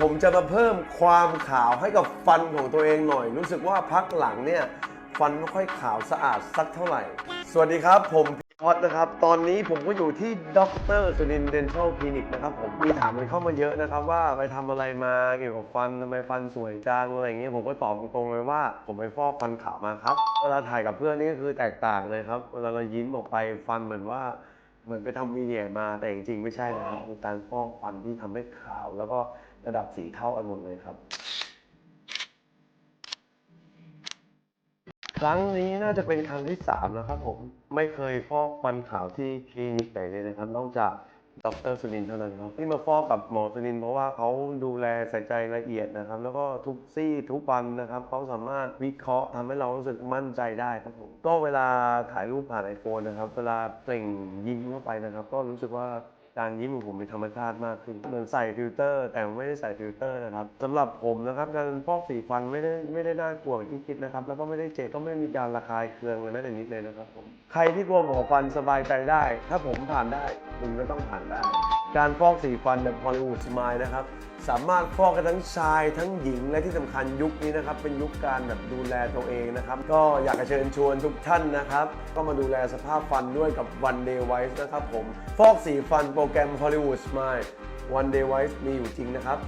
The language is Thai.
ผมจะมาเพิ่มความขาวให้กับฟันของตัวเองหน่อย รู้สึกว่าพักหลังเนี่ย ฟันไม่ค่อยขาวสะอาดสักเท่าไหร่ สวัสดีครับ ผมพีพอดนะครับ ตอนนี้ผมก็อยู่ที่ด็อกเตอร์สุนินเดนทัลคลินิกนะครับผมมีถามกันเข้ามาเยอะนะครับว่าไปทำอะไรมาเกี่ยวกับฟันทำไมฟันสวยจังอะไรอย่างเงี้ยผมก็ตอบตรงๆเลยว่า ผมไปฟอกฟันขาวมาครับเวลาถ่ายกับเพื่อนนี่ก็คือแตกต่างเลยครับเวลาเรายิ้มออกไปฟันเหมือนว่า เหมือนไปทำวีเนียมาแต่จริงๆไม่ใช่นะครับเป็นการฟอกฟันที่ทำให้ขาว แล้วก็ระดับสีเท่ากันหมดเลยครับ ครั้งนี้น่าจะเป็นครั้งที่สามแล้วครับผมไม่เคยฟอกฟันขาวที่คลินิกไหนเลยนะครับ นอกจาก ดรสุนินทร์เท่านั้นครับที่มาฟอกกับหมอสุนินทร์เพราะว่าเขาดูแลใส่ใจละเอียดนะครับ แล้วก็ทุกซี่ทุกวันนะครับเขาสามารถวิเคราะห์ทำให้เรารู้สึกมั่นใจได้ครับผมก็เวลาถ่ายรูปผ่านไอโฟนนะครับ เวลาเปล่งยิ้มเข้าไปนะครับ ก็รู้สึกว่า กางยิ้มของผมมีธรรมชาติมากขึ้นเหมือนใส่ฟิลเตอร์ แต่ไม่ได้ใส่ฟิลเตอร์นะครับสำหรับผมนะครับการฟอกสีฟันไม่ได้ไม่ได้น่ากลัวอย่างที่คิดนะครับ แล้วก็ไม่ได้เจ็บก็ไม่มีการระคายเคืองเลยแม้แต่นิดเลยนะครับผมใครที่กลัวหมอฟันสบายใจได้ ถ้าผมผ่านได้คุณก็ต้องผ่านได้ การฟอกสีฟันแบบฮอลลีวูดสมายนะครับสามารถฟอกกันทั้งชายทั้งหญิงและที่สำคัญยุคนี้นะครับเป็นยุคการแบบดูแลตัวเองนะครับก็อยากจะเชิญชวนทุกท่านนะครับ ก็มาดูแลสภาพฟันด้วยกับ One Day Wise นะครับผม ฟอกสีฟันโปรแกรม Hollywood Smile One Day Wise มีอยู่จริงนะครับ